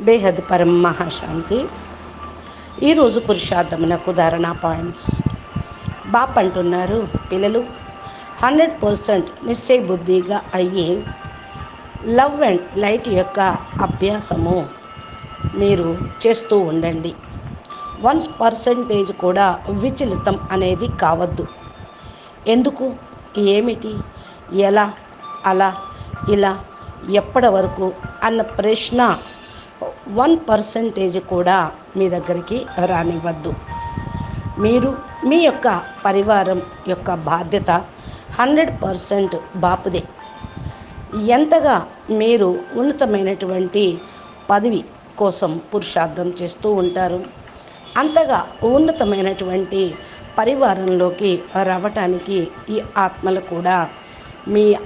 బేహద్ పరం మహాశాంతి. ఈరోజు పురుషార్థమునకు ధారణ పాయింట్స్. బాప్ అంటున్నారు పిల్లలు హండ్రెడ్ పర్సెంట్ నిశ్చయ బుద్ధిగా లవ్ అండ్ లైట్ యొక్క అభ్యాసము మీరు చేస్తూ ఉండండి. వన్స్ పర్సంటేజ్ కూడా విచలితం అనేది కావద్దు. ఎందుకు? ఏమిటి? ఎలా? అలా? ఇలా? ఎప్పటి వరకు? అన్న ప్రశ్న వన్ పర్సంటేజ్ కూడా మీ దగ్గరికి రానివ్వద్దు. మీరు మీ యొక్క పరివారం యొక్క బాధ్యత హండ్రెడ్ పర్సెంట్ బాపుదే. ఎంతగా మీరు ఉన్నతమైనటువంటి పదవి కోసం పురుషార్థం చేస్తూ ఉంటారు అంతగా ఉన్నతమైనటువంటి పరివారంలోకి రావటానికి ఈ ఆత్మలు కూడా మీ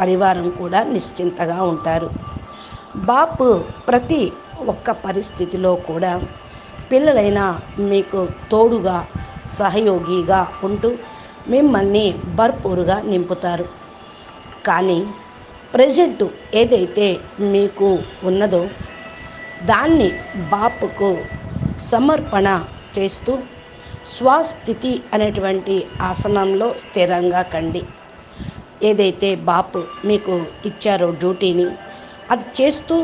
పరివారం కూడా నిశ్చింతగా ఉంటారు. బాపు ప్రతి ఒక్క పరిస్థితిలో కూడా పిల్లలైన మీకు తోడుగా సహయోగిగా ఉంటూ మిమ్మల్ని భర్పూరుగా నింపుతారు. కానీ ప్రజెంట్ ఏదైతే మీకు ఉన్నదో దాన్ని బాపుకు సమర్పణ చేస్తూ స్వస్థితి అనేటువంటి ఆసనంలో స్థిరంగా కండి. ఏదైతే బాపు మీకు ఇచ్చారో డ్యూటీని అది చేస్తూ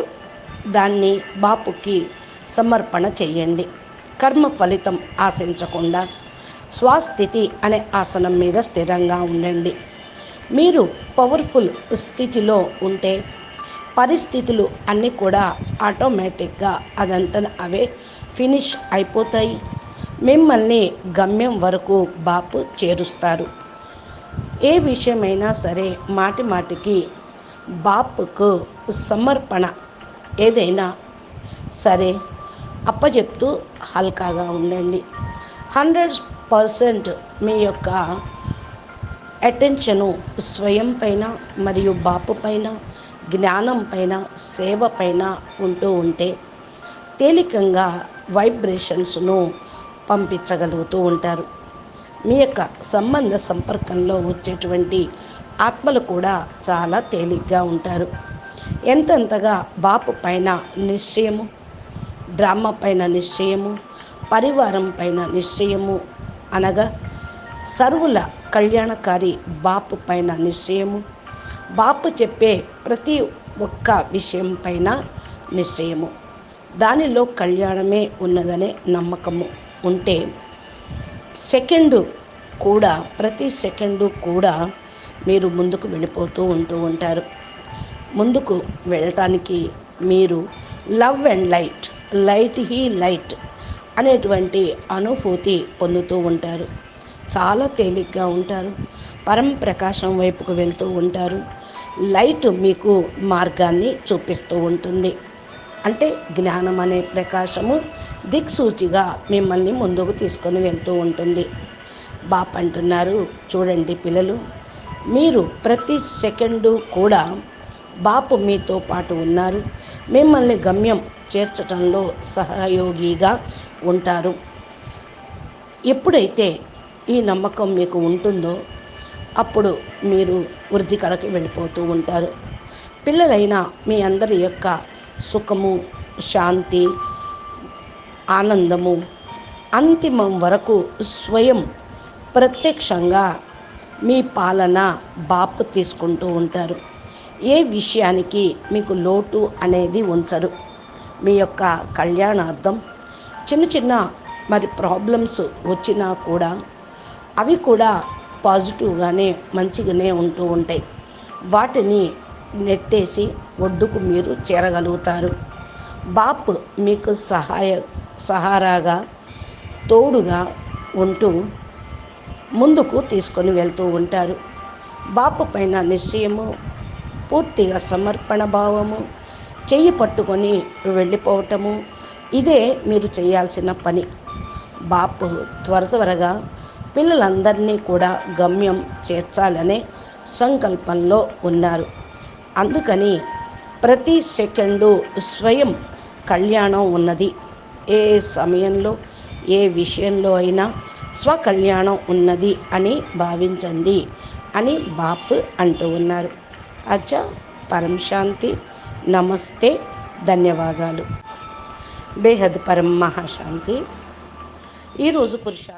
దాన్ని బాపుకి సమర్పణ చేయండి కర్మ ఫలితం ఆశించకుండా స్వస్థితి అనే ఆసనం మీద స్థిరంగా ఉండండి. మీరు పవర్ఫుల్ స్థితిలో ఉంటే పరిస్థితులు అన్నీ కూడా ఆటోమేటిక్గా అదంతా అవే ఫినిష్ అయిపోతాయి. మిమ్మల్ని గమ్యం వరకు బాపు చేరుస్తారు. ఏ విషయమైనా సరే మాటి మాటికి బాపుకు సమర్పణ ఏదైనా సరే అప్పచెప్తూ హల్కాగా ఉండండి. హండ్రెడ్ పర్సెంట్ మీ యొక్క అటెన్షను స్వయం పైన మరియు బాపు పైన జ్ఞానం పైన సేవ పైన ఉంటూ ఉంటే తేలికంగా వైబ్రేషన్స్ను పంపించగలుగుతూ ఉంటారు. మీ యొక్క సంబంధ సంపర్కంలో వచ్చేటువంటి ఆత్మలు కూడా చాలా తేలిగ్గా ఉంటారు. ఎంతెంతగా బాపు పైన నిశ్చయము డ్రామా పైన నిశ్చయము పరివారం పైన నిశ్చయము అనగా సర్వుల కళ్యాణకారి బాపు పైన నిశ్చయము బాపు చెప్పే ప్రతి ఒక్క విషయం పైన నిశ్చయము. దానిలో కళ్యాణమే ఉన్నదనే నమ్మకము ఉంటే సెకండు కూడా ప్రతి సెకండు కూడా మీరు ముందుకు వెళ్ళిపోతూ ఉంటూ ఉంటారు. ముందుకు వెళ్ళటానికి మీరు love and light light he light అనేటువంటి అనుభూతి పొందుతూ ఉంటారు. చాలా తేలిగ్గా ఉంటారు. పరం ప్రకాశం వైపుకు వెళ్తూ ఉంటారు. లైట్ మీకు మార్గాన్ని చూపిస్తూ ఉంటుంది. అంటే జ్ఞానం అనే ప్రకాశము దిక్సూచిగా మిమ్మల్ని ముందుకు తీసుకొని వెళ్తూ ఉంటుంది. బాప్ అంటున్నారు చూడండి పిల్లలు మీరు ప్రతి సెకండు కూడా బాపు మీతో పాటు ఉన్నారు. మిమ్మల్ని గమ్యం చేర్చటంలో సహయోగిగా ఉంటారు. ఎప్పుడైతే ఈ నమ్మకం మీకు ఉంటుందో అప్పుడు మీరు వృద్ధి కడకి వెళ్ళిపోతూ ఉంటారు. పిల్లలైన మీ అందరి యొక్క సుఖము శాంతి ఆనందము అంతిమం వరకు స్వయం ప్రత్యక్షంగా మీ పాలన బాపు తీసుకుంటూ ఉంటారు. ఏ విషయానికి మీకు లోటు అనేది ఉంచరు. మీ యొక్క కళ్యాణార్థం చిన్న చిన్న మరి ప్రాబ్లమ్స్ వచ్చినా కూడా అవి కూడా పాజిటివ్గానే మంచిగానే ఉంటూ ఉంటాయి. వాటిని నెట్టేసి ఒడ్డుకు మీరు చేరగలుగుతారు. బాప్ మీకు సహాయ సహారాగా తోడుగా ఉంటూ ముందుకు తీసుకొని వెళ్తూ ఉంటారు. బాపు పైన నిశ్చయము పూర్తిగా సమర్పణ భావము చెయ్యి పట్టుకొని వెళ్ళిపోవటము ఇదే మీరు చేయాల్సిన పని. బాపు త్వర త్వరగా పిల్లలందరినీ కూడా గమ్యం చేర్చాలనే సంకల్పంలో ఉన్నారు. అందుకని ప్రతి సెకండు స్వయం కళ్యాణం ఉన్నది. ఏ సమయంలో ఏ విషయంలో అయినా స్వకళ్యాణం ఉన్నది అని భావించండి అని బాపు అంటూ ఉన్నారు. అచ్చా పరంశాంతి నమస్తే. ధన్యవాదాలు. బేహద్ పరం మహాశాంతి ఈరోజు పురుషార్థం